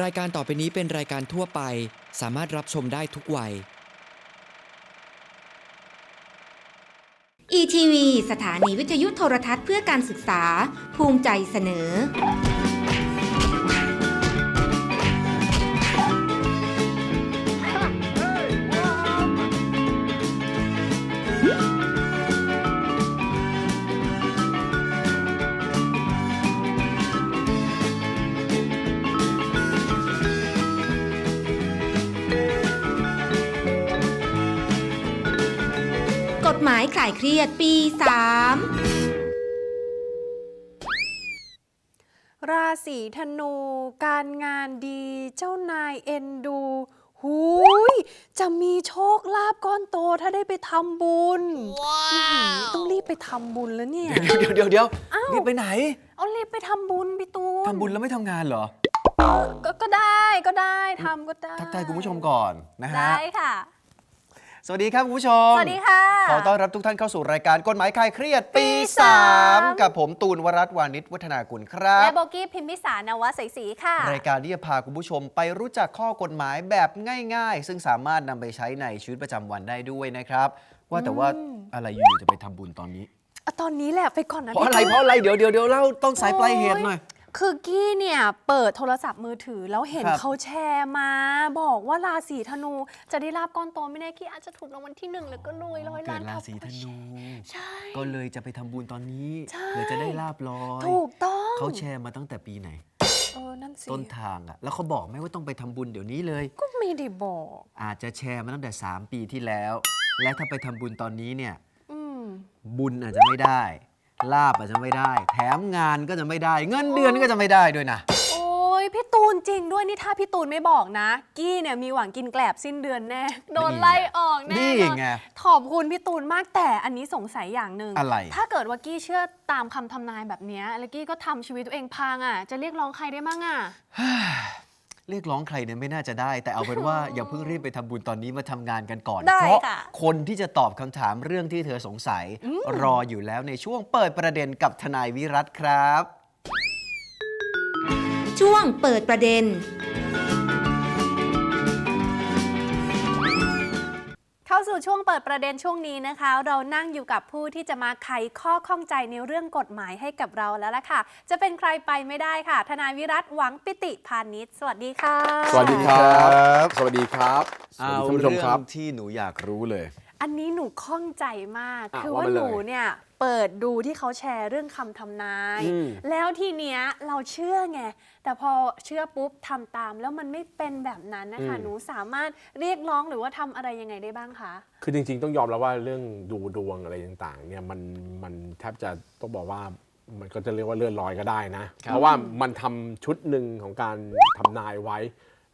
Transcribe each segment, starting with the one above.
รายการต่อไปนี้เป็นรายการทั่วไป สามารถรับชมได้ทุกวัย ETV สถานีวิทยุโทรทัศน์เพื่อการศึกษา ภูมิใจเสนอ คลายเครียดปี 3 ราศีธนู การงานดีเจ้านายเอ็นดูหูยจะมีโชคลาภก้อนโตถ้าได้ไปทำบุญ ว้าวต้องรีบไปทำบุญแล้วเนี่ย เดี๋ยวเดี๋ยวเดี๋ยวอ้าว รีบไปไหนเอารีบไปทำบุญพี่ตูนทำบุญแล้วไม่ทำงานเหรอ ก็ก็ได้ก็ได้ทำก็ได้ทักทายคุณผู้ชมก่อนนะฮะ ได้ค่ะ สวัสดีครับคุณผู้ชม สวัสดีค่ะ ขอต้อนรับทุกท่านเข้าสู่รายการกฎหมายคลายเครียดปี ปีสาม 3 กับผมตูนวรัตน์วานิชวัฒนากุลครับ และโบกี้พิมพิสารนวศรีศรีค่ะ รายการที่จะพาคุณผู้ชมไปรู้จักข้อกฎหมายแบบง่าย ๆ ซึ่งสามารถนำไปใช้ในชีวิตประจำวันได้ด้วยนะครับ ว่าแต่ว่าอะไรอยู่ๆจะไปทำบุญตอนนี้ อะตอนนี้แหละไปก่อนนะเพราะอะไรพี่ตูนเพราะอะไรเดี๋ยวเดี๋ยวเดี๋ยวเล่าต้นสายปลายเหตุหน่อย คือกี้เนี่ยเปิดโทรศัพท์มือถือ แล้วเห็นครับ เขาแชร์มา บอกว่าราศีธนูจะได้ลาบก้อนโตไม่แน่กี้อาจจะถูกรางวัลที่หนึ่งแล้วก็รวยร้อยเกิล้าดนราครับศีธนู ใช่ ก็เลยจะไปทำบุญตอนนี้ใช่ เพื่อจะได้ลาบลอย ถูกต้องเขาแชร์มาตั้งแต่ปีไหน เออนั่นสิต้นทางอะแล้วเขาบอกไหมว่าต้องไปทำบุญเดี๋ยวนี้เลย ก็ไม่ได้บอก อาจจะแชร์มาตั้งแต่ 3 ปีที่แล้ว และถ้าไปทำบุญตอนนี้เนี่ย อืม บุญอาจจะไม่ได้ ลาบอาจจะไม่ได้ แถมงานก็จะไม่ได้ เงินเดือนก็จะไม่ได้ด้วยนะ โอ้ยพี่ตูนจริงด้วยนี่ถ้าพี่ตูนไม่บอกนะ กี้เนี่ยมีหวังกินแกลบสิ้นเดือนแน่ โดนไล่ออกแน่นี่นอนไงขอบคุณพี่ตูนมากแต่อันนี้สงสัยอย่างหนึ่งอะไร ถ้าเกิดว่ากี้เชื่อตามคำทำนายแบบเนี้ยแล้วกี้ก็ทำชีวิตตัวเองพังอะ จะเรียกร้องใครได้มั่งอะ เรียกร้องใครเนี่ยไม่น่าจะได้ แต่เอาเป็นว่า อย่าเพิ่งรีบไปทำบุญตอนนี้มาทำงานกันก่อนได้เพราะค่ะคนที่จะตอบคำถามเรื่องที่เธอสงสัย รออยู่แล้วในช่วงเปิดประเด็นกับทนายวิรัตครับ ช่วงเปิดประเด็น เข้าสู่ช่วงเปิดประเด็นช่วงนี้นะคะ เรานั่งอยู่กับผู้ที่จะมาไขข้อข้องใจในเรื่องกฎหมายให้กับเราแล้วล่ะค่ะ จะเป็นใครไปไม่ได้ค่ะ ทนายวิรัตหวังปิติพานิชสวัสดีค่ะ สวัสดีครับ สวัสดีครับ สวัสเอาดีท่านผู้ชมเรื่ครับองที่หนูอยากรู้เลย อันนี้หนูข้องใจมาก อะคือว่าว่ามาหเลยนูเนี่ยเปิดดูที่เขาแชร์เรื่องคำทำนาย อืม แล้วทีเนี้ยเราเชื่อไง แต่พอเชื่อปุ๊บทำตาม แล้วมันไม่เป็นแบบนั้นนะคะ หนูสามารถเรียกร้องหรือว่าทำอะไรยังไงได้บ้างคะ คือจริงๆ ต้องยอมรับว่าเรื่องดูดวงอะไรต่างๆเนี่ยมันมันแทบจะต้องบอกว่ามันก็จะเรียกว่าเลื่อนลอยก็ได้นะ เพราะว่ามันทำชุดหนึ่งของการทำนายไว้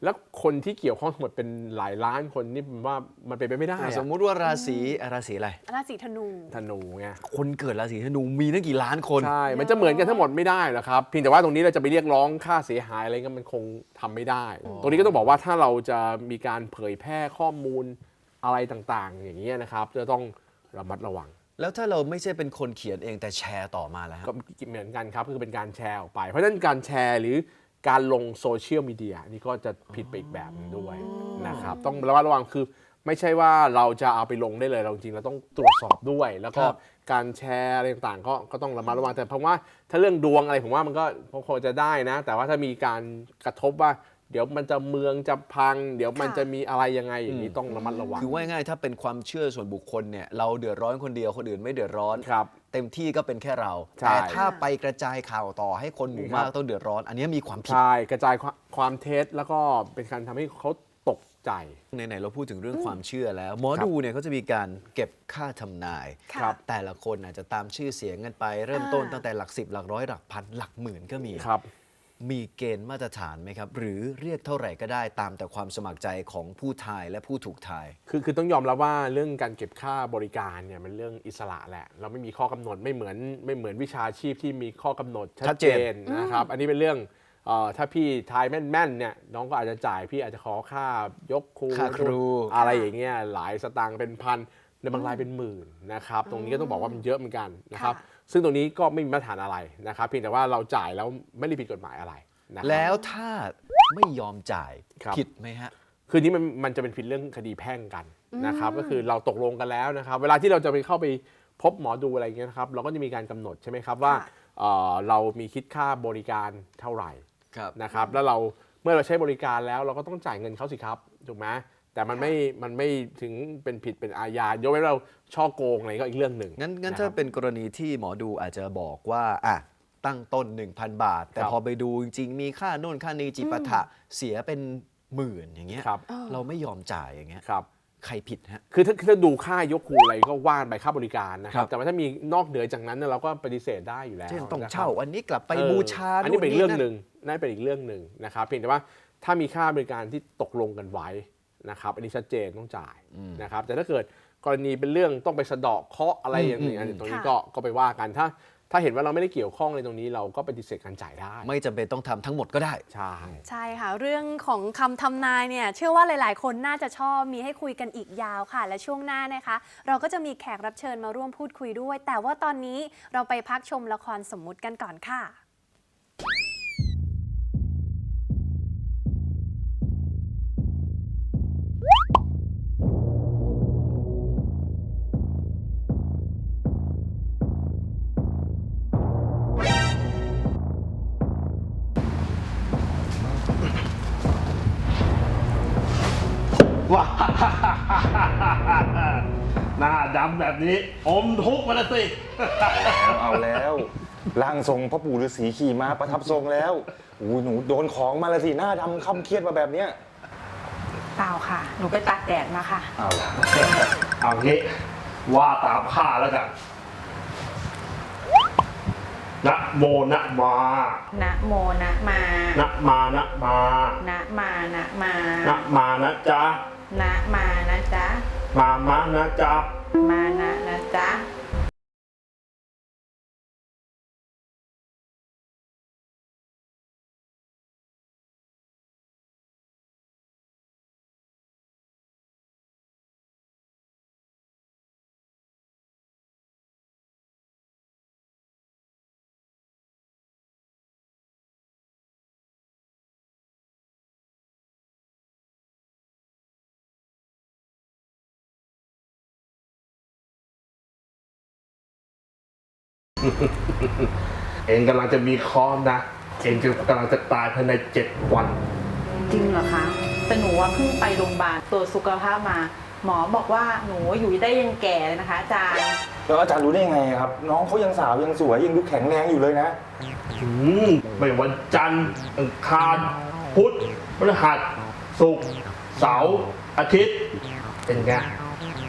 แล้วคนที่เกี่ยวข้องทั้งหมดเป็นหลายล้านคนนี่ผมว่ามันเป็นไปไม่ได้อะอะสมมุติว่าราศีราศีอะไร ราศีธนู ธนูไงคนเกิดราศีธนูมีตั้งกี่ล้านคน ใช่ มันจะเหมือนกันทั้งหมดไม่ได้หรอกครับเพียงแต่ว่าตรงนี้เราจะไปเรียกร้องค่าเสียหายอะไรก็มันคงทำไม่ได้ ตรงนี้ก็ต้องบอกว่าถ้าเราจะมีการเผยแพร่ข้อมูลอะไรต่างๆ อย่างนี้ยนะครับ จะต้องระมัดระวัง แล้วถ้าเราไม่ใช่เป็นคนเขียนเองแต่แชร์ต่อมาแล้วก็เหมือนกันครับก็คือเป็นการแชร์ออกไป เพราะฉะนั้นการแชร์หรือ การลงโซเชียลมีเดียนี่ก็จะผิดไปอีกแบบหนึงด้วยนะครับ ต้องระมัดระวังคือ ไม่ใช่ว่าเราจะเอาไปลงได้เลยเราจริงๆเราต้องตรวจสอบด้วย แล้วก็ครับ การแชร์อะไรต่างๆก็ก็ต้องระมัดระวังแต่ผมว่าถ้าเรื่องดวงอะไรผมว่ามันก็พอจะได้นะ แต่ว่าถ้ามีการกระทบว่า เดี๋ยวมันจะเมืองจะพัง เดี๋ยวมันค่ะจะมีอะไรยังไงอย่างนี้ต้องระมัดระวังคือว่าง่ายๆถ้าเป็นความเชื่อส่วนบุคคลเนี่ยเราเดือดร้อนคนเดียวคนอื่นไม่เดือดร้อนครับ เต็มที่ก็เป็นแค่เราใช่แต่ถ้าไปกระจายข่าวต่อให้คนหมู่มากครับต้องเดือดร้อน อันนี้มีความผิดใช่กระจายความความเท็จแล้วก็เป็นการทำให้เขาตกใจไหนๆเราพูดถึงเรื่องความเชื่อแล้ว หมอดูเนี่ยเขาจะมีการเก็บค่าทำนายค่ะครับแต่ละคนอาจจะตามชื่อเสียงกันไป เริ่มต้นอ่าตั้งแต่หลักสิบหลักร้อยหลักพันหลักหมื่นก็มีครับ มีเกณฑ์มาตรฐานไหมครับ หรือเรียกเท่าไหร่ก็ได้ตามแต่ความสมัครใจของผู้ทายและผู้ถูกทาย คือคือต้องยอมรับว่าเรื่องการเก็บค่าบริการเนี่ยมันเรื่องอิสระแหละ เราไม่มีข้อกำหนดไม่เหมือนไม่เหมือนวิชาชีพที่มีข้อกำหนดชัชัดดเจเจนนนะครับ อันนี้เป็นเรื่องเอ่อถ้าพี่ทายแม่นๆเนี่ยน้องก็อาจจะจ่ายพี่อาจจะขอค่ายกครูค่าครูอะไรอย่างเงี้ยหลายสตางค์เป็นพันในบางรายเป็นหมื่นนะครับ ตรงนี้ก็ต้องบอกว่ามันเยอะเหมือนกันนะครับค่ะ ซึ่งตรงนี้ก็ไม่มีมาตรฐานอะไรนะครับเพียงแต่ว่าเราจ่ายแล้วไม่ได้ผิดกฎหมายอะไรนะครับ แล้วถ้าไม่ยอมจ่ายครับ ผิดไหมฮะ คือนี้มันมันจะเป็นผิดเรื่องคดีแพ่งกันนะครับก็คือเราตกลงกันแล้วนะครับ เวลาที่เราจะไปเข้าไปพบหมอดูอะไรอย่างเงี้ยนะครับเราก็จะมีการกำหนดใช่ไหมครับว่าค่ะ เอ่อเรามีคิดค่าบริการเท่าไหร่ ครับ นะครับแล้วเราเมื่อเราใช้บริการแล้วเราก็ต้องจ่ายเงินเขาสิครับถูกไหม แต่มันไม่มันไม่ถึงเป็นผิดเป็นอาญายกเว้นเราช่อโกงอะไรก็อีกเรื่องหนึ่ง งั้นงั้นนะคถ้ารับเป็นกรณีที่หมอดูอาจจะบอกว่าอะตั้งต้น 1,000 บาท แต่ครับพอไปดูจริงๆ มีค่าโน่นค่านี้จิปาถะเสียเป็นหมื่นอย่างเงี้ยครับเราไม่ยอมจ่ายอย่างเงี้ยครับ ใครผิดฮะ คือถ้าถ้าดูค่ายกครูอะไรก็ว่านไปค่าบริการนะคครัรับ บ แต่ว่าถ้ามีนอกเหนือจากนั้นเนี่ยเราก็ปฏิเสธได้อยู่แล้วเช่นต้องะครับเช่า อันนี้กลับไปเออบูชาอันนี้เป็นอีกนู่เรื่องหนึ่งนั่นเป็นอีกเรื่องหนึ่งนะครับเพียงแต่ว่าถ้ามีค่าบริการที่ตกลงกันไว้ นะครับอันนี้ชัดเจนต้องจ่ายนะครับแต่ถ้าเกิดกรณีเป็นเรื่องต้องไปสะเดาะเคราะห์อะไรอย่างนี้อันนี้ตรงนี้ค่ะก็ก็ไปว่ากันถ้า ถ้าเห็นว่าเราไม่ได้เกี่ยวข้องในตรงนี้เราก็ปฏิเสธการจ่ายได้ ไม่จำเป็นต้องทำทั้งหมดก็ได้ ใช่ ใช่ค่ะ เรื่องของคำทำนายเนี่ยเชื่อว่าหลาย ๆ คนน่าจะชอบมีให้คุยกันอีกยาวค่ะ และช่วงหน้านะคะ เราก็จะมีแขกรับเชิญมาร่วมพูดคุยด้วย แต่ว่าตอนนี้เราไปพักชมละครสมมุติกันก่อนค่ะำแบบนี้ อมทุกข์มาแล้วสิเอาแล้วร่างทรงพ่อปู่ฤาษีขี่ม้าประทับทรงแล้วอู้หนูโดนของมาแล้วสิหน้าดำค่ำเครียดมาแบบเนี้ยเปล่าค่ะ หนูไปตากแดดมาค่ะ เอาล่ะเอางี้ว่าตามข้าแล้วกันนะโมนะมานะโมนะมานะมานะมานะมานะมานะมานะจ๊ะนะมานะจ๊ะ มามะนะจ๊ะ มานะนะจ๊ะ เองกำลังจะมีเคอนะ เองจะกำลังจะตายภายในเจ็ดวัน จริงเหรอคะแต่หนูว่าเพิ่งไปโรงพยาบาลตรวจสุขภาพมา หมอบอกว่าหนูอยู่ได้ยังแก่เลยนะคะอาจารย์แล้วอาจารย์รู้ได้ยังไงครับ น้องเขายังสาวยังสวยยังดูแข็งแรงอยู่เลยนะอืมไม่วันจันทร์อังคารพุธพฤหัสศุกร์เสาร์อาทิตย์เป็นไง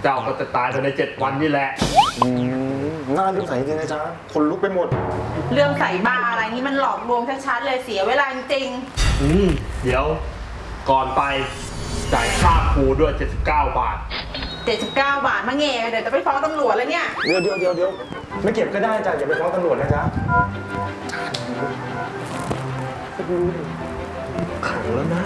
เจ้าก็จะตายภายในเจ็ดวันนี่แหละ อืม หน้าเลื่อมใสจริงนะจ๊ะคนลุกไปหมด เรื่องใส่บ้าอะไรนี่มันหลอกลวงชัดๆเลยเสียเวลาจริงอืมเดี๋ยวก่อนไปจ่ายค่าครูด้วย 79 บาท ๆ79 บาทมาเงเดี๋ยวจะไปฟ้องตำรวจแล้วเนี่ย เดี๋ยวเดี๋ยวเดี๋ยวเดี๋ยวไม่เก็บก็ได้จ้ะอย่าไปฟ้องตำรวจนะจ๊ะขังแล้วนะ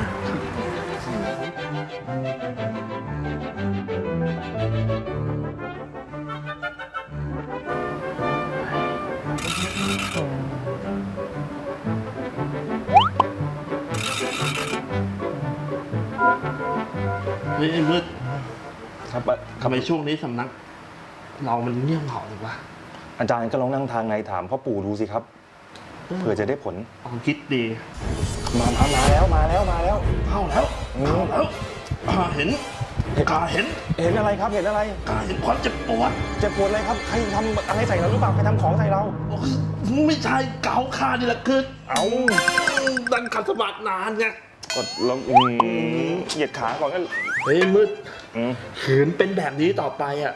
เฮ้ยไอ้มืดครับทำไมช่วงนี้สำนัก เรามันเงียบเหงาเลยวะอาจารย์ก็ลองนั่งทางในถามพ่อปู่ดูสิครับ เผื่อจะได้ผลความคิดดี มามามาแล้วมาแล้วมาแล้วเข้าแล้วอืมเข้าแล้วอ่าเห็นกาเห็น เห็นอะไรครับเห็นอะไรกาเห็นความเจ็บปวดเจ็บปวดอะไรครับใครทำอะไรใส่เราหรือเปล่าใครทำของใส่เรา ไม่ใช่เกาคานี่แหละคือเอาดันขัดสมาธินานไงกดลงอืมเหยียดขาก่อนก็ เฮ้ยมืดอืมขืนเป็นแบบนี้ต่อไปอะ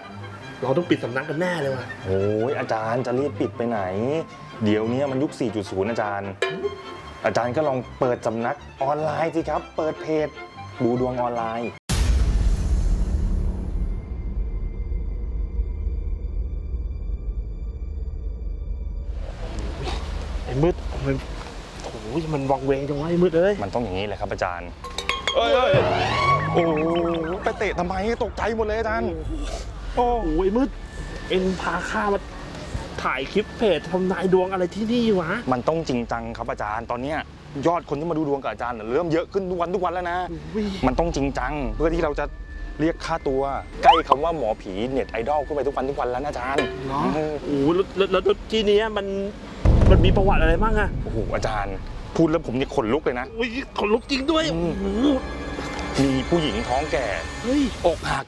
เราต้องปิดสำนักกันแน่เลยว่ะ โอ้ยอาจารย์จะรีบปิดไปไหน เดี๋ยวนี้มันยุค 4.0 อาจารย์ อาจารย์ก็ลองเปิดสำนักออนไลน์สิครับ เปิดเพจดูดวงออนไลน์ ไอ้มืดมันโอ้ยมันวังเวงจังวะไอ้มืดเอ้ย มันต้องอย่างนี้แหละครับอาจารย์เอ้ยเอ้ย โอ้โหไปเตะทำไมตกใจหมดเลยอาจารย์โอ้โอ้ยมืดเอ็งพาข้ามาถ่ายคลิปเพจทำนายดวงอะไรที่นี่วะ มันต้องจริงจังครับอาจารย์ตอนเนี้ยยอดคนที่มาดูดวงกับอาจารย์น่ะเริ่มเยอะขึ้นทุกวันทุกวันแล้วนะมันต้องจริงจัง เพื่อที่เราจะเรียกค่าตัว ใกล้คำว่าหมอผีเน็ตไอดอลขึ้นไปทุกวันทุกวันแล้วนะอาจารย์เนาะเออโอ้โหแล้วแล้วแล้วที่เนี้ยมันมันมีประวัติอะไรบ้างอะโอ้โหอาจารย์ พูดแล้วผมเนี่ยขนลุกเลยนะ อุ้ยขนลุกจริงด้วยอืโอ้มโห มีผู้หญิงท้องแก่เฮ้ยอกหัก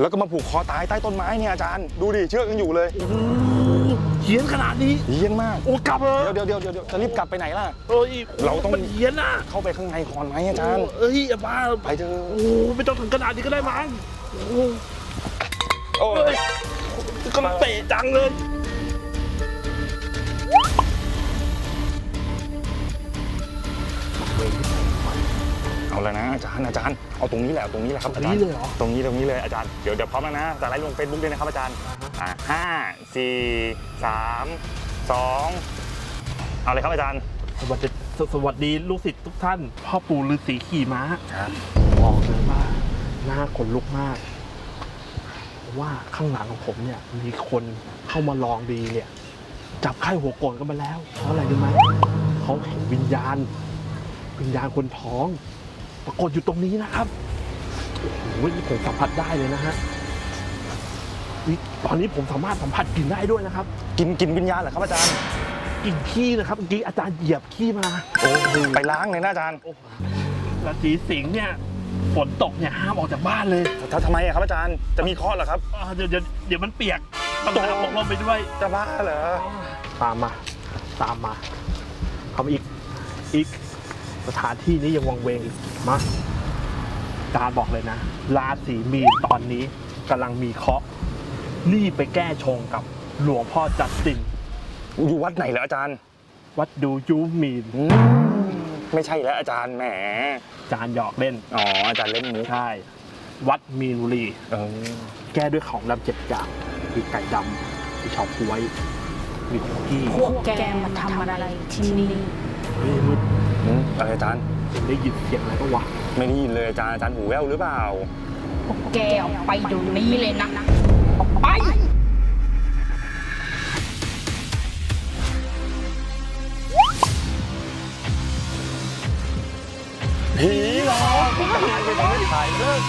แล้วก็มาผูกคอตายใต้ต้นไม้เนี่ยอาจารย์ ดูดิเชือกยังอยู่เลยโอ้โหเขียนขนาดนี้เฮี้ยนมาก โอ้กลับเลยเดี๋ยวเดี๋ยวเดี๋ยวเดี๋ยวจะรีบกลับไปไหนล่ะ เอ้ยเราต้อง มันเขียนอะเข้าไปข้างในก่อนไหมอาจารย์ เอ้ยอย่าบ้าไปเถอะโอ้โหไม่ต้องถึงขนาดนี้ก็ได้มั้งโอ้โหโอ้เฮ้ยก็มันเป๋จังเลย เอาแล้วนะอาจารย์อาจารย์เอาตรงนี้แหละเอาตรงนี้แหละครับอาจารนี่ย์เลยเหรอตรงนี้ตรงนี้เลยอาจารย์เดี๋ยวเดี๋ยวพร้อมแล้วนะแต่ไลฟ์ลงเฟซบุ๊กด้วยนะครับอาจารย์อ่าห้าสี่สามสองเอาเลยครับอาจารย์สวัสดีสสวัสดีลูกศิษย์ทุกท่าน พ่อปู่ฤาษีขี่ม้าครับบอกเลยว่าหน้าขนลุกมากเพราะว่าข้างหลังของผมเนี่ย มีคนเข้ามาลองดีเนี่ย จับไข้หัวโกรธกันมาแล้วเพราะอะไรรู้ไหมเขาเห็นวิญญาณ วิญญาณคนท้องป รากฏอยู่ตรงนี้นะครับโอ้โหนี่ผมสัมผัสได้เลยนะฮะนี่ตอนนี้ผมสามารถสัมผัสกลิ่นได้ด้วยนะครับกินกินวิญญาณเหรอครับอาจารย์ กลิ่นขี้นะครับเมื่อกี้อาจารย์เหยียบขี้มา โอ้ไปล้างเลยนะอาจารย์โอ้โหราศีสิงห์เนี่ยฝนตกเนี่ยห้ามออกจากบ้านเลยถ้าทำไมอะครับอาจารย์จะมีเคราะห์เหรอครับ อ่าเดี๋ยวเดี๋ยวเดี๋ยวมันเปียกต้องตามลงลมไปด้วย จะบ้าเหรอ ตามมา ตามมาเข้ามาอีก อีก สถานที่นี้ยังวังเวงอีกมาการบอกเลยนะ ราศีมีนตอนนี้กำลังมีเคราะห์รีบไปแก้ชงกับหลวงพ่อจัดสินอยู่วัดไหนเหรออาจารย์ วัดดูยูมีนอืมไม่ใช่แล้วอาจารย์แหม จานหยอกเล่น อ๋ออาจารย์เล่นมุกใช่ วัดมีนบุรี เออแก้ด้วยของดำเจ็ดอย่างมีไก่ดำมีเฉาก๊วยมีคุกกี้พวกแกมาทำอะไรที่นี่เฮ้ยมึง อืมอะไรอาจารย์ได้ยินเสียงอะไรปะวะไม่ได้ยินเลยอาจารย์อาจารย์หูแว่วหรือเปล่าแกออกไปเดี๋ยวนี้เลยนะออกไป ผีหรอทำงานไปทำให้ถ่ายเลิก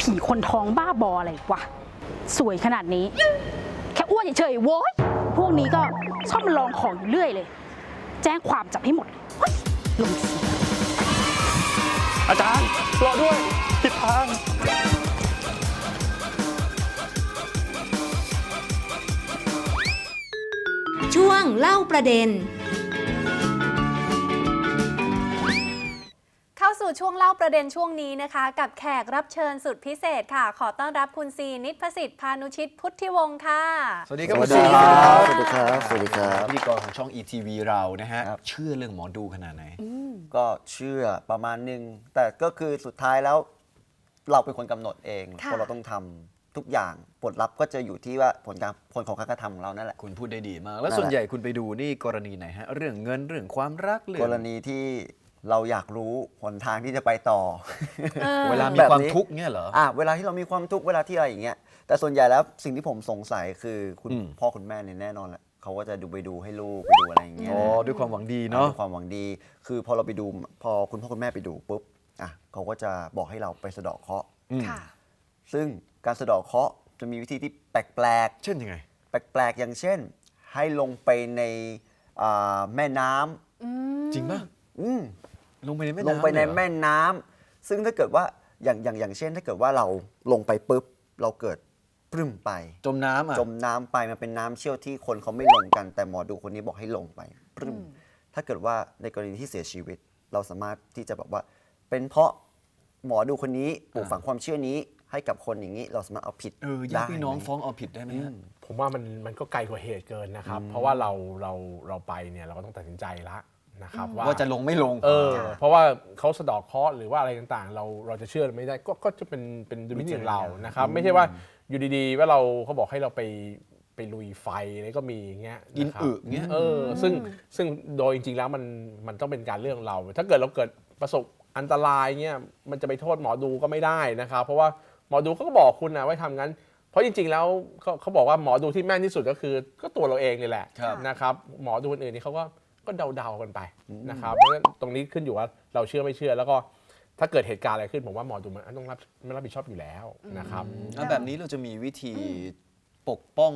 ผีคนท้องบ้าบออะไรวะ สวยขนาดนี้ แค่อ้วนเฉยๆโว้ยพวกนี้ก็ชอบมาลองของอยู่เรื่อยเลย แจ้งความจับให้หมดเฮ้ยลงเสียอาจารย์รอด้วยผิดทาง ช่วงเล่าประเด็น สู่ช่วงเล่าประเด็นช่วงนี้นะคะ กับแขกรับเชิญสุดพิเศษค่ะ ขอต้อนรับคุณซีนิตพสิทธิ์พานุชิตพุทธิวงศ์ค่ะ สวัสดีครับสวัสณดีซีครับสวัสดีครับสวัสดีครับพิธีกรของช่อง ETV เรานะฮะครับเชื่อเรื่องหมอดูขนาดไหน ก็เชื่อประมาณหนึงแต่ก็คือสุดท้ายแล้วเราเป็นคนกำหนดเองค่ะ เพราะเราต้องทำทุกอย่างผลลัพธ์ก็จะอยู่ที่ว่าผลการผลของการกระทำของเรานั่นแหละ คุณพูดได้ดีมาก แล้วนั่นแหละ ส่วนใหญ่คุณไปดูนี่กรณีไหนฮะ เรื่องเงินเรื่องความรักเรื่องกรณีที่ เราอยากรู้หนทางที่จะไปต่อ เออ เวลามีแบบความนี้ทุกข์เนี่ยเหรอ อะเวลาที่เรามีความทุกข์เวลาที่อะไรอย่างเงี้ยแต่ส่วนใหญ่แล้วสิ่งที่ผมสงสัยคือคุณอืม พ่อคุณแม่เนี่ยแน่นอนแหละเขาก็จะดูไปดูให้ลูกไปดูอะไรอย่างเงี้ยอ๋อนะ ด้วยความหวังดีเนาะเนาะความหวังดี คือพอเราไปดู พอคุณพ่อคุณแม่ไปดูปุ๊บ อะเขาก็จะบอกให้เราไปสะเดาะเคราะห์อืมค่ะ ซึ่งการสะเดาะเคราะห์จะมีวิธีที่แปลกเช่นยังไง ๆ แปลกๆ อย่างเช่น ให้ลงไปในอ่าแม่น้ำจริงป่ะ อืม ลงไปในแม่ลน้ำงไปในเลยเหรอแม่น้ำซึ่งถ้าเกิดว่าอย่างอย่างอย่างเช่น ถ้าเกิดว่าเราลงไปปุ๊บเราเกิดปรึ้มไป จมน้ำอะจมน้ำไปมันเป็นน้ำเชี่ยวที่คนเขาไม่ลงกัน แต่หมอดูคนนี้บอกให้ลงไปปรึ้มถ้าเกิดว่าในกรณีที่เสียชีวิต เราสามารถที่จะแบบว่า เป็นเพราะหมอดูคนนี้ปลูกฝังความเชื่อนี้ให้กับคนอย่างนี้เราสามารถเอาผิดเออญาติพี่น้องได้ไหมฟ้องเอาผิดได้ไหมฮะผมว่ามันมันก็ไกลกว่าเหตุเกินนะครับ เพราะว่าเราเราเราไปเนี่ยเราก็ต้องตัดสินใจละ นะครับว่าว่าจะลงไม่ลงเออเพราะว่าเขาสะเดอกเคราะห์หรือว่าอะไรต่างๆ เราเราจะเชื่อหรือไม่ได้ก็ก็จะเป็นเป็นดุลพินิจของเรานะครับไม่ใช่ว่าอยู่ดีๆ ว่าเราเขาบอกให้เราไปไปลุยไฟอะไรก็มีอย่างเงี้ยกินนะครับอึเงี้ยเออซึ่งซึ่งโดยจริงๆแล้วมันมันต้องเป็นการเรื่องเรา ถ้าเกิดเราเกิดประสบอันตรายเงี้ยมันจะไปโทษหมอดูก็ไม่ได้นะครับ เพราะว่าหมอดูเขาก็บอกคุณนะว่าทำงั้น เพราะจริงๆแล้วเขาเขาบอกว่าหมอดูที่แม่นที่สุดก็คือ ก็ตัวเราเองนี่แหละครับนะครับ หมอดูคนอื่นนี่เขาก็ ก็เดาๆกันไปนะครับเพราะฉะนั้นตรงนี้ขึ้นอยู่ว่าเราเชื่อไม่เชื่อ แล้วก็ถ้าเกิดเหตุการณ์อะไรขึ้นผมว่าหมอดูมันต้องรับไม่รับผิดชอบอยู่แล้วนะครับอะแบบนี้เราจะมีวิธีปกป้อง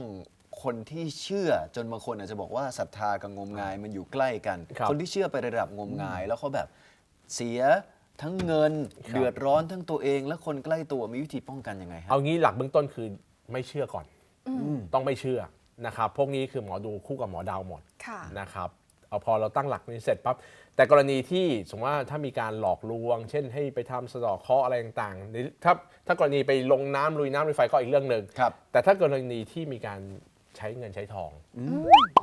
คนที่เชื่อจนบางคนอาจจะบอกว่าศรัทธากับงมงายมันอยู่ใกล้กันครับคนที่เชื่อไประดับงมงาย แล้วเขาแบบเสียทั้งเงินครับเดือดร้อนทั้งตัวเอง และคนใกล้ตัวมีวิธีป้องกันยังไงครัเอางี้หลักเบื้องต้นคือไม่เชื่อก่อนต้องไม่เชื่อนะครับพวกนี้คือหมอดูคู่กับหมอดาวหมดค่ะนะครับ เอาพอเราตั้งหลักนี้เสร็จปั๊บแต่กรณีที่สมมติว่าถ้ามีการหลอกลวง เช่นให้ไปทำสะเดอกเคราะห์อะไรต่างๆหรือถ้าถ้ากรณีไปลงน้ำลุยน้ำลุยไฟก็อีกเรื่องหนึ่งครับ แต่ถ้ากรณีที่มีการใช้เงินใช้ทอง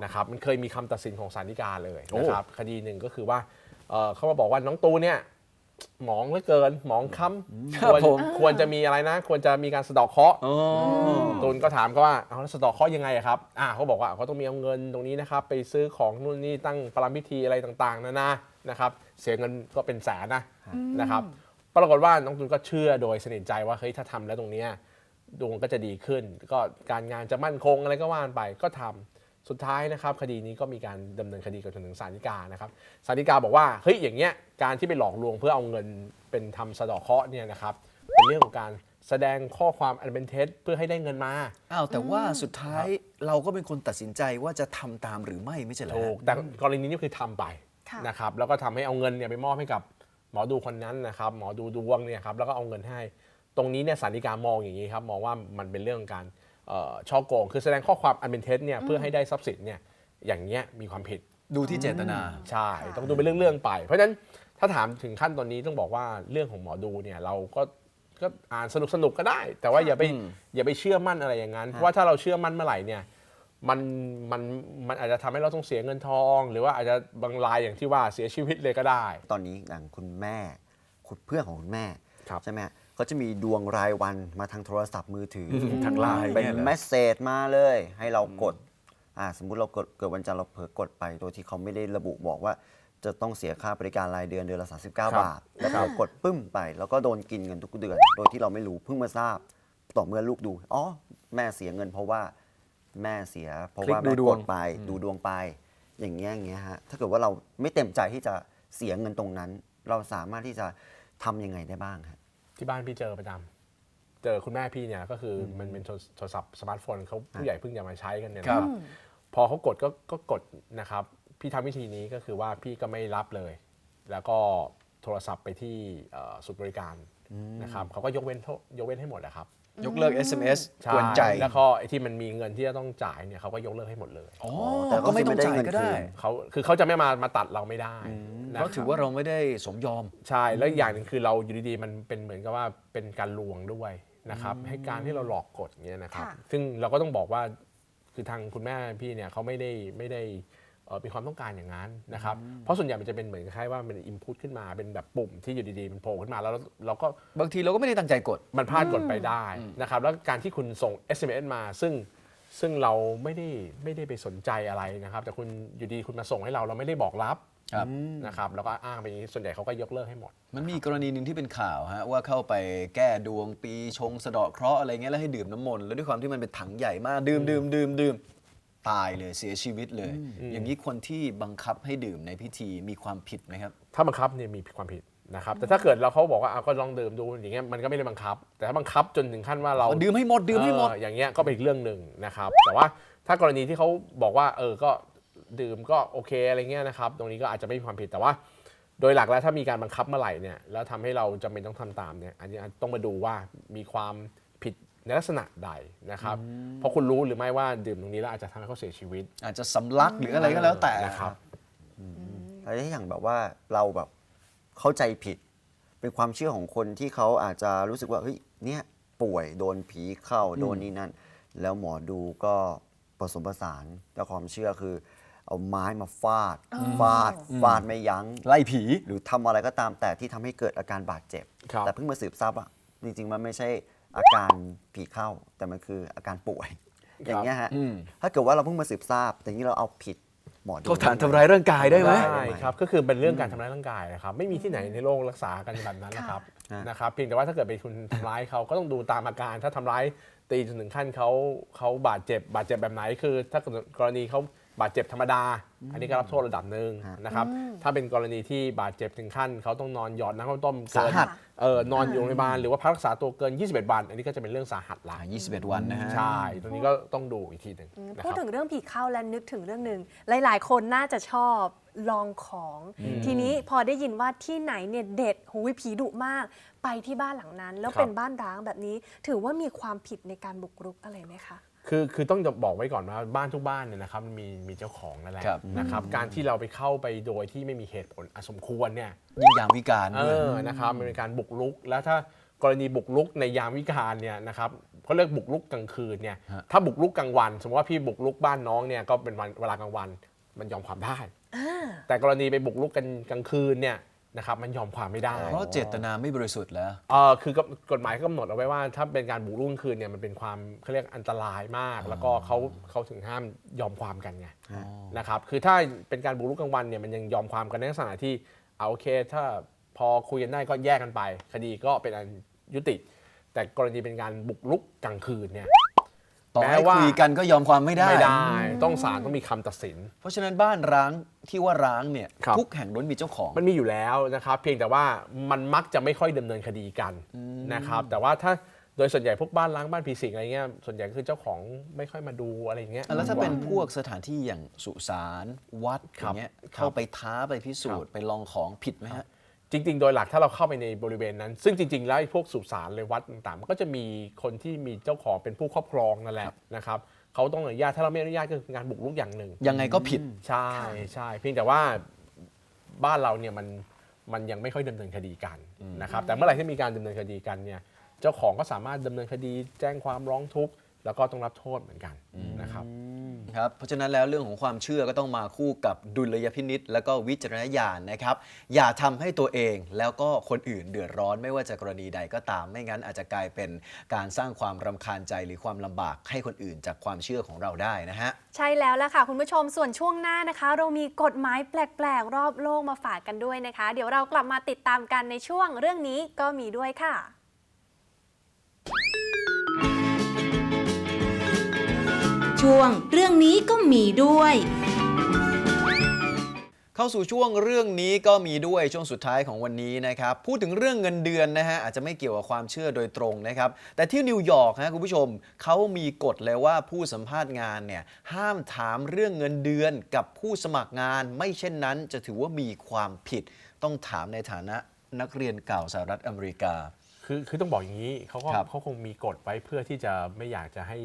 นะครับมันเคยมีคำตัดสินของศาลฎีกาเลยนะครับคดีหนึ่งก็คือว่าเอ่อเขามาบอกว่าน้องตูเนี่ย หมองเหลือเกิน หมองค้ำครับควรผมควรจะมีอะไรนะ ควรจะมีการสะเดอกเคราะห์อ๋อตูนก็ถามเขาว่าเอาแล้วสะเดอกเคราะห์ยังไงอะครับอ่าเขาบอกว่าเขาต้องมีเอาเงินตรงนี้นะครับ ไปซื้อของนู่นนี่ตั้งประลัมพิธีอะไรต่างๆนานานะครับ เสียเงินก็เป็นแสนนะนะครับ ปรากฏว่าน้องตูนก็เชื่อโดยสนิทใจว่าเฮ้ยถ้าทำแล้วตรงเนี้ยดวงก็จะดีขึ้น ก็การงานจะมั่นคงอะไรก็ว่านไปก็ทำ สุดท้ายนะครับคดีนี้ก็มีการดำเนินคดีกันจนถึงศาลฎีกานะครับศาลฎีกาบอกว่าเฮ้ยอย่างเงี้ยการที่ไปหลอกลวงเพื่อเอาเงินเป็นทำสะเดอกเคราะห์เนี่ยนะครับเป็นเรื่องของการแสดงข้อความอันเป็นเท็จเพื่อให้ได้เงินมา อ้าว แต่ว่าสุดท้ายเราก็เป็นคนตัดสินใจว่าจะทำตามหรือไม่ไม่ใช่เหรอถูฮะกแต่กรณีนี้คือทำไปค่ะนะครับแล้วก็ทำให้เอาเงินเนี่ยไปมอบให้กับหมอดูคนนั้นนะครับหมอดูดวงเนี่ยครับแล้วก็เอาเงินให้ ตรงนี้เนี่ยสันนิการมองอย่างนี้ครับมองว่ามันเป็นเรื่องของการเอ่อ ช่อโกง คือแสดงข้อความอันเป็นเท็จเนี่ยเพื่อให้ได้ทรัพย์สินเนี่ยอย่างเงี้ยมีความผิดดูที่เจตนา ใช่ ต้องดูเป็นเรื่องๆไป เพราะฉะนั้นถ้าถามถึงขั้นตอนนี้ต้องบอกว่าเรื่องของหมอดูเนี่ยเราก็ก็อ่านสนุกสนุกๆก็ได้ แต่ว่าอย่าไปอืมอย่าไปเชื่อมั่นอะไรอย่างนั้นเพราะว่าถ้าเราเชื่อมั่นเมื่อไหร่เนี่ยมันมันมันอาจจะทำให้เราต้องเสียเงินทอง หรือว่าอาจจะบางรายอย่างที่ว่าเสียชีวิตเลยก็ได้ ตอนนี้อย่างคุณแม่คุณเพื่อนของคุณแม่ครับใช่ไหมฮะ เขาจะมีดวงรายวันมาทางโทรศัพท์มือถือทางไลน์เป็นเนี่ยเหรอเมสเซจมาเลย ให้เรากดอ่าสมมุติเรากดเกิดวันจันทร์เราเผลอกดไป โดยที่เขาไม่ได้ระบุบอกว่า จะต้องเสียค่าบริการรายเดือนเดือนละ 39 บาท แล้วเรากดปึ้มไป แล้วก็โดนกินเงินทุกเดือน โดยที่เราไม่รู้เพิ่งมาทราบ ต่อเมื่อลูกดู อ๋อ แม่เสียเงินเพราะว่าแม่เสีย เพราะว่าคลิกดูแม่ดกวงดไปดูดวงไป อย่างเงี้ยอย่างเงี้ยฮะ ถ้าเกิดว่าเราไม่เต็มใจที่จะเสียเงินตรงนั้น เราสามารถที่จะทำยังไงได้บ้างฮะ ที่บ้านพี่เจอประจำเจอคุณแม่พี่เนี่ยก็คืออมันเป็นโทรโทรศัพท์สมาร์ทโฟนเขาผู้ใหญ่เพิ่งจะมาใช้กันเนี่ยนะครับ พอเขากดก็ก็กดนะครับ พี่ทำวิธีนี้ก็คือว่าพี่ก็ไม่รับเลย แล้วก็โทรศัพท์ไปที่เอ่อศูนย์บริการนะครับเขาก็ยกเว้นโทษยกเว้นให้หมดนะครับ ยกเลิก SMS ใช่กวนใจ แล้วก็ไอ้ที่มันมีเงินที่จะต้องจ่ายเนี่ยเขาก็ยกเลิกให้หมดเลยอ๋อแต่ก็ก็ไม่ต้องจ่ายไม่ได้เงินก็ได้คืนเขาคือเขาจะไม่มามาตัดเราไม่ได้นะเพราะถือว่าเราไม่ได้สมยอม ใช่แล้วอีกอย่างหนึ่งคือเราอยู่ดีๆมันเป็นเหมือนกับว่าเป็นการลวงด้วยนะครับให้การที่เราหลอกกดอย่างเงี้ยนะครับค่ะซึ่งเราก็ต้องบอกว่าคือทางคุณแม่พี่เนี่ยเขาไม่ได้ไม่ได้เอ่อ มีความต้องการอย่างนั้นนะครับ เพราะส่วนใหญ่มันจะเป็นเหมือนคล้ายๆว่ามันอินพุตขึ้นมาเป็นแบบปุ่มที่อยู่ดีๆ มันโผล่ขึ้นมาแล้วเราเราก็บางทีเราก็ไม่ได้ตั้งใจกด มันพลาดกดไปได้นะครับ แล้วการที่คุณส่ง SMS มาซึ่งซึ่งเราไม่ได้ไม่ได้ไปสนใจอะไรนะครับ แต่คุณอยู่ดีคุณมาส่งให้เราเราไม่ได้บอกรับครับนะครับแล้วก็อ้างไปอย่างนี้ส่วนใหญ่เขาก็ยกเลิกให้หมด มันมีกรณีหนึ่งที่เป็นข่าวฮะว่าเข้าไปแก้ดวงปีชงสะเดาะเคราะห์อะไรเงี้ยแล้วให้ดื่มน้ำมนต์แล้วด้วยความที่มันเป็นถังใหญ่มากดื่มดื่มดื่มดื่ม ตายเลยเสียชีวิตเลย อย่างนี้คนที่บังคับให้ดื่มในพิธีมีความผิดไหมครับ ถ้าบังคับเนี่ยมีความผิดนะครับ แต่ถ้าเกิดเราเขาบอกว่าเอาก็ลองดื่มดูอย่างเงี้ยมันก็ไม่ได้บังคับ แต่ถ้าบังคับจนถึงขั้นว่าเราดื่มให้หมดดื่มให้หมดเอออย่างเงี้ยก็เป็นอีกเรื่องหนึ่งนะครับ แต่ว่าถ้ากรณีที่เขาบอกว่าเออก็ดื่มก็โอเคอะไรเงี้ยนะครับ ตรงนี้ก็อาจจะไม่มีความผิดแต่ว่า โดยหลักแล้วถ้ามีการบังคับเมื่อไหร่เนี่ยแล้วทำให้เราจำเป็นต้องทำตามเนี่ยอันนี้ต้องมาดูว่ามีความผิด ในลักษณะใดนะครับเพราะคุณรู้หรือไม่ว่าดื่มตรงนี้แล้วอาจจะทำให้เขาเสียชีวิตอาจจะสำลักหรืออะไรก็แล้วแต่นะครับแล้วถ้าอย่างแบบว่าเราแบบเข้าใจผิด เป็นความเชื่อของคนที่เขาอาจจะรู้สึกว่าเฮ้ยเนี่ยป่วยโดนผีเข้าโดนนี่นั่น แล้วหมอดูก็ผสมผสานแต่ความเชื่อคือ เอาไม้มาฟาด ฟาดฟาดไม่ยัง้งไล่ผีหรือทำอะไรก็ตามแต่ที่ทำให้เกิดอาการบาดเจ็บ ครับ แต่เพิ่งมาสืบทราบว่าจริงๆมันไม่ใช่ อาการผีเข้าแต่มันคืออาการป่วย อย่างเงี้ยฮะอืมถ้าเกิดว่าเราเพิ่งมาสืบทราบแต่นี้เราเอาผิดหมอดูเขาฐานทำร้ายร่างกายได้ไหมได้ครับก็คือเป็นเรื่องการทำร้ายร่างกายนะครับไม่มีที่ไหนในโลกรักษากันแบบนั้นนะครับค่ะ นะครับเพียงแต่ว่าถ้าเกิดเป็นคุณทำร้ายเขาก็ต้องดูตามอาการถ้าทำร้ายตีจนถึงขั้นเขาเขาบาดเจ็บบาดเจ็บแบบไหนคือ ถ้าเกิดกรณีเขา บาดเจ็บธรรมดา อันนี้ก็รับโทษระดับหนึ่งนะครับถ้าเป็นกรณีที่บาดเจ็บถึงขั้น เขาต้องนอนหยอดน้ำข้าวต้มเกินสาหัส เออนอนอยู่โรงพยาบาลหรือว่าพักรักษาตัวเกิน 21 วัน อันนี้ก็จะเป็นเรื่องสาหัสละอ่า21 วันนะฮะ ใช่ตรงนี้ก็ต้องดูอีกทีหนึ่งนะพูดครับ ถึงเรื่องผีเข้าแล้วนึกถึงเรื่องหนึ่งหลาย ๆ คนน่าจะชอบลองของ ทีนี้พอได้ยินว่าที่ไหนเนี่ยเด็ดหูยผีดุมาก ไปที่บ้านหลังนั้น แล้วครับ เป็นบ้านร้างแบบนี้ ถือว่ามีความผิดในการบุกรุกอะไรไหมคะ คือคือต้องจะบอกไว้ก่อนว่าบ้านทุกบ้านเนี่ยนะครับมันมีมีเจ้าของนั่นแหละครับ นะครับการที่เราไปเข้าไปโดยที่ไม่มีเหตุผลอันสมควรเนี่ยยิ่งยามวิการเอด้วยอนะครับมันเป็นการบุกรุก แล้วถ้ากรณีบุกรุกในยามวิกาลเนี่ยนะครับเขาเรียกบุกรุกกลางคืนเนี่ยฮะถ้าบุกรุกกลางวัน สมมติว่าพี่บุกรุกบ้านน้องเนี่ยก็เป็นวันเวลากลางวันมันยอมความได้แต่กรณีไปบุกรุกกันกลางคืนเนี่ย นะครับมันยอมความไม่ได้เพราะเจตนาไม่บริสุทธิ์แล้วเออคือกฎกฎหมายกำหนดเอาไว้ว่า ถ้าเป็นการบุกรุกกลางคืนเนี่ยมันเป็นความเขาเรียกอันตรายมาก แล้วก็เขาเขาถึงห้ามยอมความกันไงนะครับคือถ้าเป็นการบุกรุกกลางวันเนี่ยมันยังยอมความกันในลักษณะที่เอาโอเค ถ้าพอคุยกันได้ก็แยกกันไป คดีก็เป็นอันยุติ แต่กรณีเป็นการบุกรุกกลางคืนเนี่ย ต่อแม้ให้ว่า คุยกันก็ยอมความไม่ได้ ไม่ได้ต้องศาลต้องมีคำตัดสิน เพราะฉะนั้นบ้านร้างที่ว่าร้างเนี่ยครับ ทุกแห่งล้วนมีเจ้าของ มันมีอยู่แล้วนะครับเพียงแต่ว่ามันมักจะไม่ค่อยดำเนินคดีกันนะครับแต่ว่าถ้าโดยส่วนใหญ่พวกบ้านล้างบ้านผีสิงอะไรเงี้ยส่วนใหญ่คือเจ้าของไม่ค่อยมาดูอะไรอย่างเงี้ย แล้วถ้าเป็นพวกสถานที่อย่างสุสานวัดอครับย่างเงี้ยครับ เข้าไปท้าไปพิสูจครัน์บไปลองของผิดไหมฮะ จริง ๆ โดยหลักถ้าเราเข้าไปในบริเวณนั้น ซึ่งจริง ๆ แล้วไอ้พวกสุสานเลยวัดต่างๆมันก็จะมีคนที่มีเจ้าของเป็นผู้ครอบครองนั่นแหละนะครับเขาต้องอนุญาตถ้าเราไม่อนุญาตก็คือการบุกรุกอย่างหนึ่งยังไงก็ผิดใช่ใช่เพียงแต่ว่าบ้านเราเนี่ยมันมันยังไม่ค่อยดำเนินคดีกันนะครับแต่เมื่อไหร่ที่มีการดำเนินคดีกันเนี่ยเจ้าของก็สามารถดำเนินคดีแจ้งความร้องทุกข์ แล้วก็ต้องรับโทษเหมือนกันนะครับ ครับ เพราะฉะนั้นแล้วเรื่องของความเชื่อก็ต้องมาคู่กับดุลยพินิษแล้วก็วิจารณญาณนะครับ อย่าทำให้ตัวเองแล้วก็คนอื่นเดือดร้อนไม่ว่าจะกรณีใดก็ตาม ไม่งั้นอาจจะกลายเป็นการสร้างความรำคาญใจหรือความลำบากให้คนอื่นจากความเชื่อของเราได้นะฮะ ใช่แล้วล่ะค่ะ คุณผู้ชมส่วนช่วงหน้านะคะ เรามีกฎหมายแปลกๆ รอบโลกมาฝากกันด้วยนะคะ เดี๋ยวเรากลับมาติดตามกันในช่วงเรื่องนี้ก็มีด้วยค่ะ ช่วง เรื่องนี้ก็มีด้วย เข้าสู่ช่วงเรื่องนี้ก็มีด้วยช่วงสุดท้ายของวันนี้นะครับ พูดถึงเรื่องเงินเดือนนะฮะอาจจะไม่เกี่ยวกับความเชื่อโดยตรงนะครับ แต่ที่นิวยอร์กฮะคุณผู้ชมเขามีกฎเลยว่าผู้สัมภาษณ์งานเนี่ยห้ามถามเรื่องเงินเดือนกับผู้สมัครงาน ไม่เช่นนั้นจะถือว่ามีความผิด ต้องถามในฐานะนักเรียนเก่าสหรัฐอเมริกา คือคือต้องบอกอย่างนี้เขาก็ครับเขาคงมีกฎไว้เพื่อที่จะไม่อยากจะให้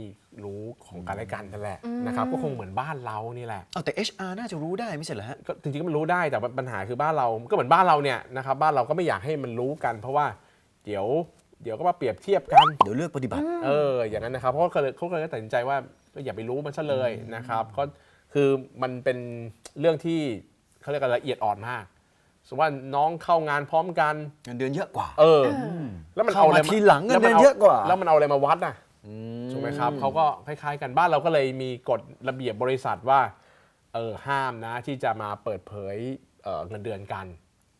รู้ของกันและกันนั่นแหละนะครับก็คงเหมือนบ้านเรานี่แหละ เอาแต่ HR น่าจะรู้ได้ไม่ใช่เหรอฮะ ก็จริงๆก็มันรู้ได้แต่ว่าปัญหาคือบ้านเราก็เหมือนบ้านเราเนี่ยนะครับบ้านเราก็ไม่อยากให้มันรู้กัน เพราะว่าเดี๋ยวเดี๋ยวก็มาเปรียบเทียบกัน เดี๋ยวเลือกปฏิบัติ เอออย่างนั้นนะครับเพราะเขาเลยเขาก็เลยตัดสินใจว่าอย่าไปรู้มันซะเลยนะครับก็คือมันเป็นเรื่องที่เขาเรียกกันละเอียดอ่อนมาก สมมติว่าน้องเข้างานพร้อมกันเงินเดือนเยอะกว่า เอออแล้วมันเอาอะไรเข้ามาทีหลังเงินเดือนแล้วมัเยอะกว่า แล้วมันเอาอะไรมาวัดน่ะถูกไหมครับเขาก็คล้ายๆกันบ้านเราก็เลยมีกฎระเบียบบริษัทว่าเออห้ามนะที่จะมาเปิดเผยเอ่อเงินเดือนกัน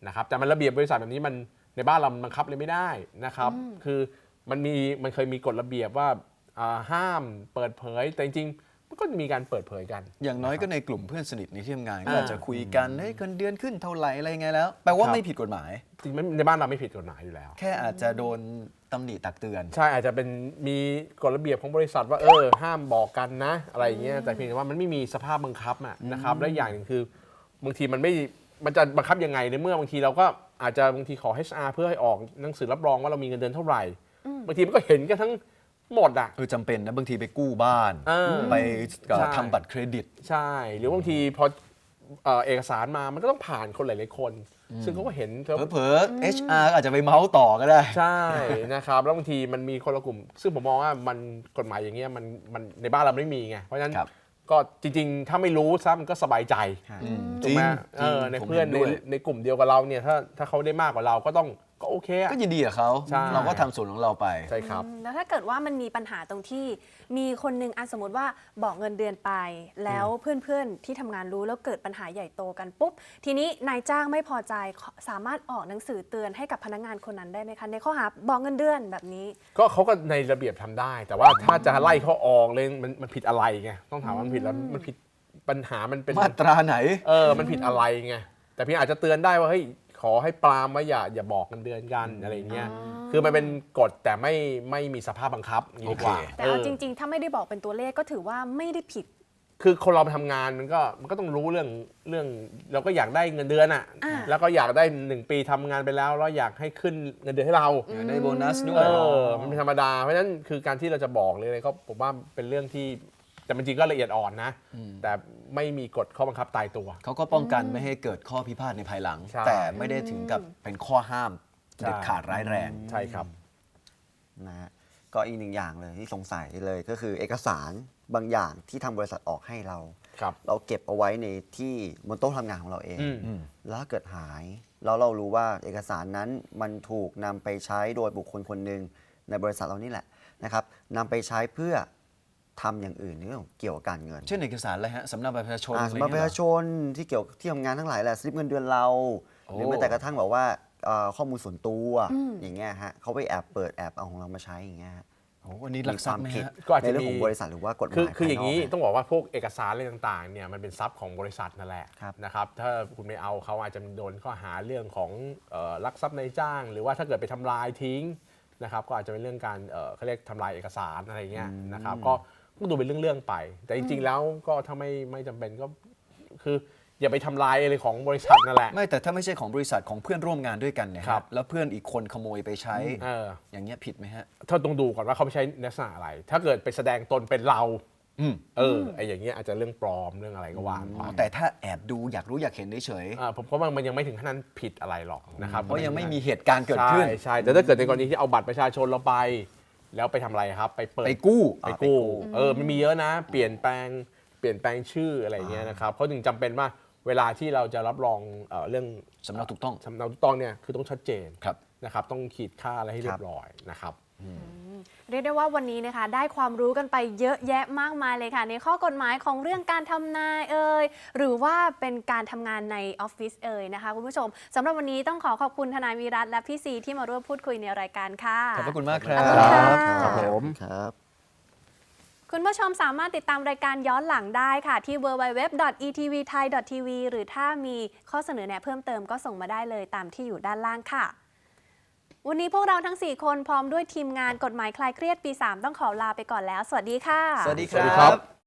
นะครับแต่มันระเบียบบริษัทแบบนี้มันในบ้านเรามันบังคับเลยไม่ได้นะครับ คือมันมีมันเคยมีกฎระเบียบว่าอ่าห้ามเปิดเผยแต่จริงๆ มันก็มีการเปิดเผยกัน อย่างน้อยก็ในกลุ่มเพื่อนสนิทในที่ทำงานก็อ่าอาจจะคุยกันเฮ้ยเงินเดือนขึ้นเท่าไหร่อะไรไงแล้วแปลว่าครับ ไม่ผิดกฎหมาย จริงๆในบ้านเราไม่ผิดกฎหมายอยู่แล้ว แค่อาจจะโดนตำหนิตักเตือน ใช่อาจจะเป็นมีกฎระเบียบของบริษัทว่าเออห้ามบอกกันนะ อะไรอย่างเงี้ยแต่เพียงแต่ว่ามันไม่มีสภาพบังคับอะนะครับและอย่างหนึ่งคือบางทีมันไม่มันจะบังคับยังไงในเมื่อบางทีเราก็อาจจะบางทีขอ HR เพื่อให้ออกหนังสือรับรองว่าเรามีเงินเดือนเท่าไหร่บางทีมันก็เห็นกันทั้ง หมดอะเออจำเป็นนะบางทีไปกู้บ้าน เออไปเอ่อใช่ ทำบัตรเครดิต ใช่ หรือบางทีพอเอ่อเอกสารมามันก็ต้องผ่านคนหลายๆคน ซึ่งเขาก็เห็นเขาเผลอๆ HR ก็อาจจะไปเมาส์ต่อก็ได้ ใช่ นะครับแล้วบางทีมันมีคนละกลุ่ม ซึ่งผมมองว่ามันกฎหมายอย่างเงี้ยมันมันในบ้านเราไม่มีไงเพราะฉะนั้นครับ ก็จริง ๆ ถ้าไม่รู้ซะมันก็สบายใจอืมถูกไหมจริงเออในผมเพื่อนห็ในด้วย ในกลุ่มเดียวกับเราเนี่ยถ้าถ้าเขาได้มากกว่าเราก็ต้อง ก็โอเคอะ ก็ยินดีกับเขาใช่ เราก็ทำส่วนของเราไป ใช่ครับ อืมแล้วถ้าเกิดว่ามันมีปัญหาตรงที่มีคนหนึงอะสมมติว่าบอกเงินเดือนไป แล้วเพื่อนๆที่ทำงานรู้แล้วเกิดปัญหาใหญ่โตกันปุ๊บ ทีนี้นายจ้างไม่พอใจขอสามารถออกหนังสือเตือนให้กับพนักงานคนนั้นได้ไหมคะ ในข้อหาบอกเงินเดือนแบบนี้ ก็เขาก็ในระเบียบทำได้ แต่ว่าถ้าจะไล่เขาออกเลยมันมันผิดอะไรไงต้องถามว่ามันผิดแล้วมันผิดปัญหามันเป็นมาตราไหน เออมันผิดอะไรไงแต่พี่อาจจะเตือนได้ว่าเฮ้ย ขอให้ปรามว่าอย่าอย่าบอกกันเดือนกันอะไรอย่างเงี้ยคือมันเป็นกฎแต่ไม่ไม่มีสภาพบังคับอย่างนี้ดีกว่าโอเคแต่เอาจริง ๆ ถ้าไม่ได้บอกเป็นตัวเลขก็ถือว่าไม่ได้ผิด คือคนเราไปทำงานมันก็มันก็ต้องรู้เรื่องเรื่อง เราก็อยากได้เงินเดือนอะอ่าแล้วก็อยากได้หนึ่งปีทำงานไปแล้วแล้วอยากให้ขึ้นเงินเดือนให้เรา อยากได้โบนัสด้วเอย อมันเป็นธรรมดา เพราะฉะนั้นคือการที่เราจะบอกเลยอะไรก็ผมว่าเป็นเรื่องที่ แต่จริงๆก็ละเอียดอ่อนนะ แต่ไม่มีกฎข้อบังคับตายตัว เขาก็ป้องกันไม่ให้เกิดข้อพิพาทในภายหลัง ใช่ แต่ไม่ได้ถึงกับเป็นข้อห้ามเด็ดขาดร้ายแรงใช่ครับ นะฮะก็อีกหนึ่งอย่างเลยที่สงสัยเลยก็คือเอกสารบางอย่างที่ทางบริษัทออกให้เรา ครับ เราเก็บเอาไว้ในที่บนโต๊ะทำงานของเราเอง อืมแล้วถ้าเกิดหาย แล้วเรารู้ว่าเอกสารนั้นมันถูกนำไปใช้โดยบุคคลคนหนึ่งในบริษัทเรานี่แหละนะครับนำไปใช้เพื่อ ทำอย่างอื่นเรื่องเกี่ยวกับการเงิน เช่นเอกสารอะไรฮะสำเนาบัตรประชาชนอ่าอะไรสำหรับประเงี้ยชาชนที่เกี่ยวที่ทำงานทั้งหลายแหละสลิปเงินเดือนเราโอ้หรือแม้แต่กระทั่งแบบว่าเอ่อข้อมูลส่วนตัวอย่างเงี้ยฮะเขาไปแอบเปิดแอบเอาของเรามาใช้อย่างเงี้ยฮะโอ้วันนี้ลักทรัพย์ไหมผิดฮะ ก็อาจในจะเรื่องมีของบริษัทหรือว่ากฎหมายคือคือภอย่างนี้นี้ต้องบอกว่าพวกเอกสารอะไรต่างๆเนี่ยมันเป็นทรัพย์ของบริษัทนั่นแหละครับ นะครับถ้าคุณไม่เอาเขาอาจจะโดนข้อหาเรื่องของเอ่อลักทรัพย์ในจ้าง หรือว่าถ้าเกิดไปทำลายทิ้งนะครับก็อาจจะเป็นเรื่องการเอ่อเขาเรียกทำลายเอกสารอะไรเงี้ยนะครับก็ ก็ดูเป็นเรื่องๆไป แต่จริง ๆ แล้วก็ถ้าไม่ไม่จำเป็นก็คืออย่าไปทำลายอะไรของบริษัทนั่นแหละ ไม่แต่ถ้าไม่ใช่ของบริษัทของเพื่อนร่วมงานด้วยกันเนี่ยครับแล้วเพื่อนอีกคนขโมยไปใช้ เออ อย่างเงี้ยผิดไหมฮะ ถ้าต้องดูก่อนว่าเขาไปใช้ในลักษณะอะไร ถ้าเกิดไปแสดงตนเป็นเราอืมเออไออย่างเงี้ยอาจจะเรื่องปลอมเรื่องอะไรก็ว่าไปแต่ถ้าแอบดูอยากรู้อยากเห็นเฉยอ่าผมว่ามันยังไม่ถึงขั้นนั้นผิดอะไรหรอกนะครับๆเพราะยังไม่มีเหตุการณ์เกิดขึ้น ใช่ใช่แต่ถ้าเกิดในกรณีที่เอาบัตรประชาชนเราไป แล้วไปทำอะไรครับ ไปเปิด ไปกู้ไปกู้ เออ มันมีเยอะนะ เปลี่ยนแปลง เปลี่ยนแปลงชื่ออะไรอย่างเงี้ยนะครับเขาถึงจำเป็นว่าเวลาที่เราจะรับรองเอ่อเรื่องสำเนาถูกต้อง สำเนาถูกต้องเนี่ย คือต้องชัดเจนครับ นะครับ ต้องขีดค่าอะไรให้เรียบร้อยนะครับ เรียกได้ว่าวันนี้นะคะได้ความรู้กันไปเยอะแยะมากมายเลยค่ะ ในข้อกฎหมายของเรื่องการทำนายเอ่ยหรือว่าเป็นการทำงานในออฟฟิศเอ่ยนะคะคุณผู้ชมสำหรับวันนี้ต้องขอขอบคุณทนายวีรัตน์และพี่ซีที่มาร่วมพูดคุยในรายการค่ะ ขอบพระคุณมากครัขอบคุณค่ะ บครับผม ครับ คุณผู้ชมสามารถติดตามรายการย้อนหลังได้ค่ะ ที่ www.etvthai.tv หรือถ้ามีข้อเสนอแนะเพิ่มเติมก็ส่งมาได้เลยตามที่อยู่ด้านล่างค่ะ วันนี้พวกเราทั้ง 4 คนพร้อมด้วยทีมงานกฎหมายคลายเครียดปี 3 ต้องขอลาไปก่อนแล้ว สวัสดีค่ะ สวัสดีคสวัสดีรัครับบ